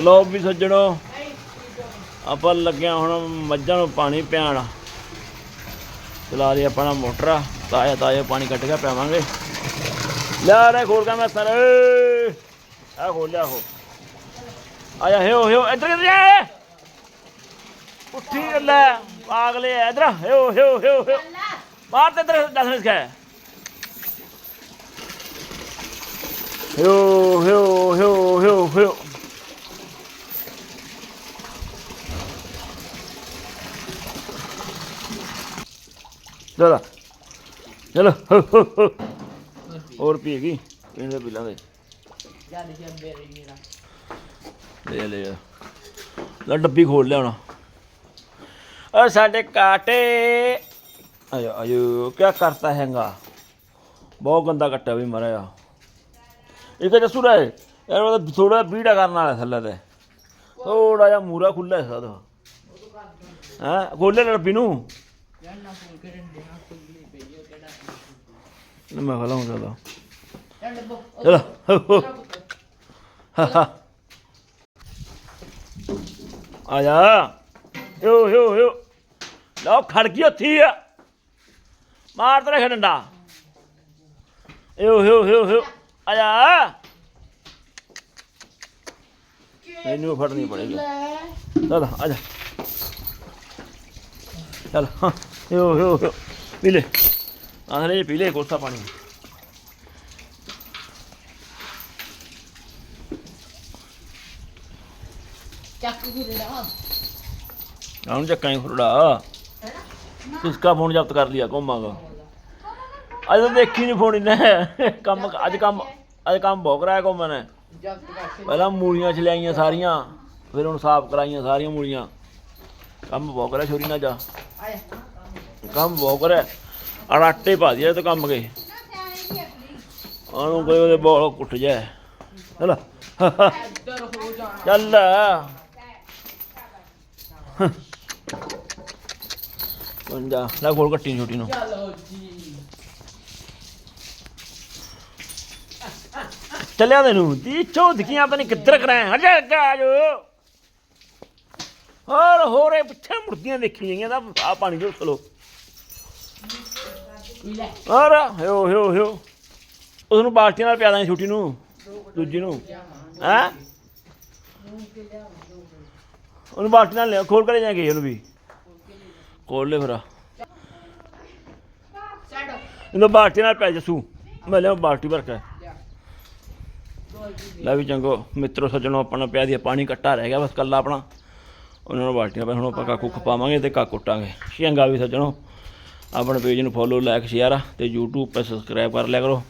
ਲੋ ਵੀ ਸੱਜਣੋ ਆਪਾਂ ਲੱਗਿਆ ਹੁਣ ਮੱਝਾਂ ਨੂੰ ਪਾਣੀ ਪਿਆਣ ਚਲਾ ਲਈ ਆਪਣਾ ਮੋਟਰ ਆ ਤਾਜ਼ਾ ਪਾਣੀ ਕੱਢ ਕੇ ਪਿਆਵਾਂਗੇ। ਲਿਆ ਰੇ ਖੋਲ ਕੇ ਮੈਂ ਸਰ ਆ ਖੋਲ। ਹੋ ਆਇਆ ਹੈਓ ਹੈਓ ਇੱਧਰ ਕਿੱਧਰ ਜਾ ਉੱਠੀ ਲੈ ਪਾਗਲੇ ਆ, ਇੱਧਰ ਹਿਓ ਹਿਓ ਹਿਓ ਹਿਓ। ਬਾਹਰ ਤੇ ਇੱਧਰ ਦੱਸ ਨਹੀਂ ਸਿਖਾਇਆ। ਹਿਓ ਹਿਓ ਹੈਓ ਹੈਓ ਚਲੋ ਚਲੋ ਹੋਰ ਪੀ ਗਈ ਪੀਂਦੇ ਪੀ ਲਾਂਗੇ ਲੈ ਲੈ ਲੈ ਡੱਬੀ ਖੋਲ ਲਿਆ ਹੁਣ। ਸਾਡੇ ਕਾਟੇ। ਆਇਓ ਆਇਓ। ਕੀ ਕਰਤਾ ਹੈਗਾ? ਬਹੁਤ ਗੰਦਾ ਕੱਟਿਆ ਵੀ ਮਰਿਆ ਇਹ ਕਿ ਜਸੂ ਰੇ ਯਾਰ ਉਹ ਥੋੜਾ ਬੀੜਾ ਕਰਨ ਵਾਲਾ ਥੱਲੇ ਤੇ। ਥੋੜਾ ਜਿਹਾ ਮੂਰਾ ਖੁੱਲਾ ਹੈ ਸਾਦਾ ਹਾਂ? ਖੋਲੇ ਡੱਬੀ ਨੂੰ। ਨਾ ਮੈਂ ਖਲਾਉਂ ਚਲੋ ਚਲੋ। ਹਾ, ਹਾ। ਆ ਜਾ। ਯੋ ਯੋ ਯੋ ਲਓ ਖੜ ਗਈ ਉੱਥੀ ਆ। ਮਾਰ ਤੇ ਰੱਖ ਡੰਡਾ। ਯੋ ਯੋ ਯੋ ਯੋ ਆ ਜਾ। ਇਹਨੂੰ ਫੜਨੀ ਪੜੇਗੀ। ਚਲ ਆ ਜਾ। ਚਲ ਹਾਂ ਯੋ ਯੋ ਯੋ ਪੀ ਲੈ ਆਹਲੇ ਪੀ ਲੈ ਕੋਸਾ ਪਾਣੀ ਚੱਕ ਗੁਰੜਾ ਆਉਂ ਚੱਕਾਂ ਹੀ ਫੁਰੜਾ ਕਿਸਕਾ ਫੋਨ ਜ਼ਬਤ ਕਰ ਲਿਆ ਕੋਮਾਗਾ ਅੱਜ ਤਾਂ ਦੇਖੀ ਨਹੀਂ ਫੋਨ ਇਹਨੇ ਕੰਮ ਅੱਜ ਕੰਮ ਅੱਜ ਕੰਮ ਭੋਗ ਰਿਹਾ ਕਰਕੇ ਪਹਿਲਾਂ ਮੂਲੀਆਂ ਛਲਿਆਈਆਂ ਸਾਰੀਆਂ ਫਿਰ ਹੁਣ ਸਾਫ਼ ਕਰਾਈਆਂ ਸਾਰੀਆਂ ਮੂਲੀਆਂ ਕੰਮ ਭੋਗ ਰਿਹਾ ਛੋਰੀ ਨਾ ਜਾ। ਕੰਮ ਭੋਗ ਰਿਹਾ ਆਹ ਪਾ ਦਿਆ ਤੇ ਕੰਮ ਗਏ ਆਨੂੰ ਕੋਈ ਉਹਦੇ ਬੋਲ ਕੁੱਟ ਜਾ ਚਲ। ਚੱਲ। ਪੰਜਾ ਲੈ ਕੋਲ ਕੱਟੀ ਛੋਟੀ ਨੂੰ। ਚੱਲਿਆ ਤੈਨੂੰ। ਦੀ ਚੌਧਕੀਆਂ ਪਤਾ ਨਹੀਂ ਕਿੱਧਰ ਕਰਾਂ ਹਟ ਜਾ, ਜੋ। ਹੋਰ ਹੋਰੇ ਪਿੱਛੇ ਮੁਰਦੀਆਂ ਦੇਖੀ ਜਾਈਆਂ ਦਾ ਆ ਪਾਣੀ ਜੋ ਚਲੋ। ਲੈ। ਹੋਰ ਹਿਓ ਹਿਓ ਹਿਓ ਉਸ ਨੂੰ ਬਾਲਟੀਆਂ ਨਾਲ ਪਿਆ ਦਾਂਗੇ ਛੋਟੀ ਨੂੰ ਦੂਜੀ ਨੂੰ। ਹੈਂ? ਉਹਨੂੰ ਬਾਲਟੀ ਨਾਲ ਲਿਆ ਖੋਲ ਕੇ ਲੈ ਜਾਗੇ ਉਹਨੂੰ ਵੀ। ਖੋਲ ਲੈ ਫਿਰ ਇਹਨੂੰ ਬਾਲਟੀ ਨਾਲ ਪੈ ਜਸੂ। ਮੈਂ ਲਿਆ ਬਾਲਟੀ ਭਰ ਕੇ। ਲੈ ਵੀ ਚੰਗੋ ਮਿੱਤਰੋ ਸੱਜਣੋ ਆਪਣਾ ਪਿਆ ਦੀ ਪਾਣੀ ਕੱਟਾ ਰਹਿ ਗਿਆ ਬਸ ਕੱਲਾ ਆਪਣਾ। ਉਹਨਾਂ ਨੂੰ ਬਾਲਟੀਆਂ ਪੈ ਹੁਣ ਆਪਾਂ ਕਾਕੂ ਖਪਾਵਾਂਗੇ ਤੇ ਕਾਕੂ ਕੁੱਟਾਂਗੇ। ਚੰਗਾ ਵੀ ਸੱਜਣੋ। ਆਪਣੇ ਪੇਜ ਨੂੰ ਫੋਲੋ ਲਾਈਕ ਸ਼ੇਅਰ ਤੇ YouTube 'ਤੇ ਸਬਸਕ੍ਰਾਈਬ ਕਰ ਲਿਆ ਕਰੋ।